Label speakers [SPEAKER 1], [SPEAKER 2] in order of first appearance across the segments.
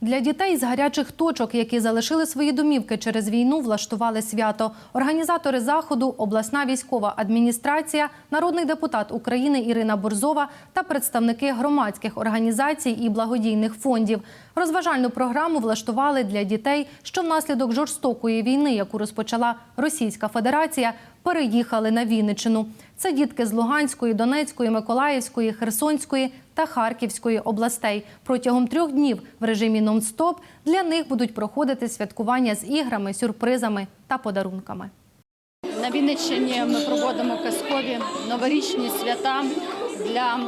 [SPEAKER 1] Для дітей з гарячих точок, які залишили свої домівки через війну, влаштували свято. Організатори заходу, обласна військова адміністрація, народний депутат України Ірина Борзова та представники громадських організацій і благодійних фондів. Розважальну програму влаштували для дітей, що внаслідок жорстокої війни, яку розпочала Російська Федерація, переїхали на Вінниччину. Це дітки з Луганської, Донецької, Миколаївської, Херсонської та Харківської областей. Протягом трьох днів в режимі нон-стоп для них будуть проходити святкування з іграми, сюрпризами та подарунками.
[SPEAKER 2] На Вінниччині ми проводимо казкові новорічні свята для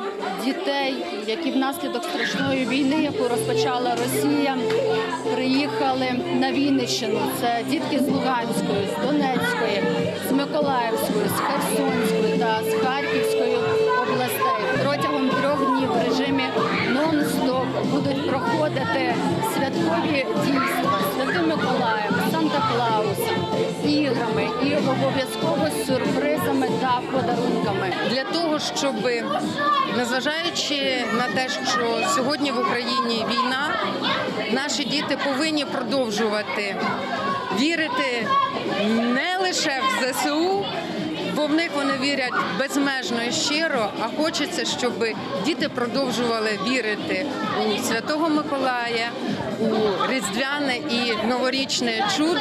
[SPEAKER 2] дітей, які внаслідок страшної війни, яку розпочала Росія, приїхали на Вінниччину. Це дітки з Луганської, з Донецької, з Миколаївської, з Херсонської будуть проходити святкові дійства Святим Миколаєм, Санта-Клаусом, іграми і обов'язково сюрпризами та подарунками.
[SPEAKER 3] для того, щоб незважаючи на те, що сьогодні в Україні війна, наші діти повинні продовжувати вірити не лише в ЗСУ. В них вони вірять безмежно і щиро, а хочеться, щоб діти продовжували вірити у Святого Миколая, у Різдвяне і новорічне чудо.